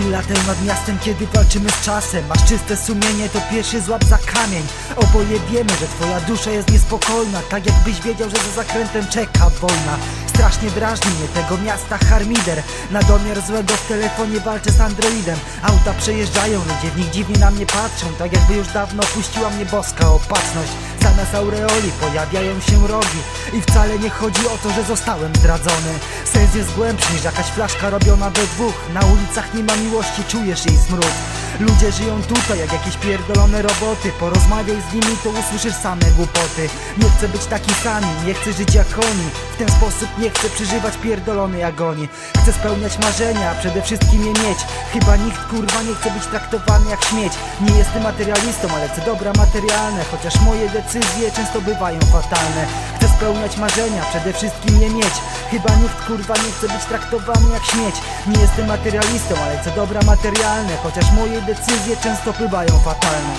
Kroki latają nad miastem, kiedy walczymy z czasem Masz czyste sumienie, to pierwszy złap za kamień. Oboje wiemy, że twoja dusza jest niespokojna Tak jakbyś wiedział, że za zakrętem czeka wojna Strasznie drażni mnie tego miasta harmider. Na domiar złego w telefonie walczę z androidem. Auta przejeżdżają, ludzie w nich dziwnie na mnie patrzą. Tak jakby już dawno puściła mnie boska opatrzność. Zamiast aureoli pojawiają się rogi I wcale nie chodzi o to, że zostałem zdradzony. Sens jest głębszy niż jakaś flaszka robiona we dwóch. Na ulicach nie ma miłości, czujesz jej smród Ludzie żyją tutaj jak jakieś pierdolone roboty. Porozmawiaj z nimi, to usłyszysz same głupoty. Nie chcę być taki sami, nie chcę żyć jak oni. W ten sposób nie chcę przeżywać pierdolonej agonii. Chcę spełniać marzenia, przede wszystkim je mieć. Chyba nikt kurwa nie chce być traktowany jak śmieć. Nie jestem materialistą, ale chcę dobra materialne. Chociaż moje decyzje często bywają fatalne. Chcę spełniać marzenia, przede wszystkim je mieć. Chyba nikt kurwa nie chce być traktowany jak śmieć. Nie jestem materialistą, ale chcę dobra materialne. Chociaż moje decyzje często bywają fatalne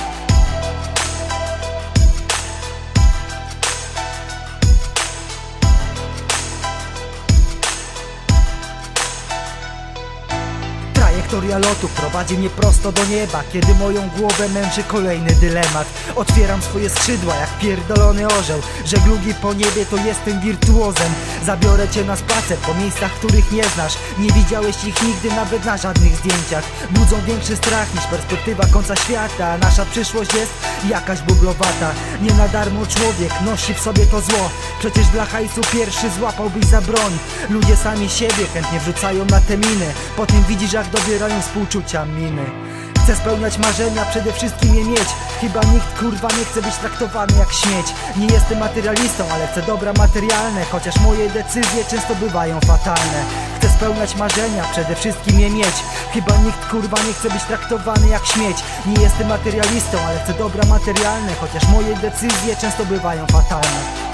Trajektoria lotu prowadzi mnie prosto do nieba Kiedy moją głowę męczy kolejny dylemat. Otwieram swoje skrzydła jak pierdolony orzeł Żeglugi po niebie to jestem wirtuozem Zabiorę cię na spacer po miejscach, których nie znasz. Nie widziałeś ich nigdy nawet na żadnych zdjęciach. Budzą większy strach niż perspektywa końca świata. Nasza przyszłość jest jakaś bublowata Nie na darmo człowiek nosi w sobie to zło. Przecież dla hajsu pierwszy złapałbyś za broń. Ludzie sami siebie chętnie wrzucają na te miny. Potem widzisz jak dobierają współczucia miny Chcę spełniać marzenia, przede wszystkim je mieć. Chyba nikt kurwa nie chce być traktowany jak śmieć. Nie jestem materialistą, ale chcę dobra materialne Chociaż moje decyzje często bywają fatalne. Chcę spełniać marzenia, przede wszystkim je mieć. Chyba nikt kurwa nie chce być traktowany jak śmieć. Nie jestem materialistą, ale chcę dobra materialne Chociaż moje decyzje często bywają fatalne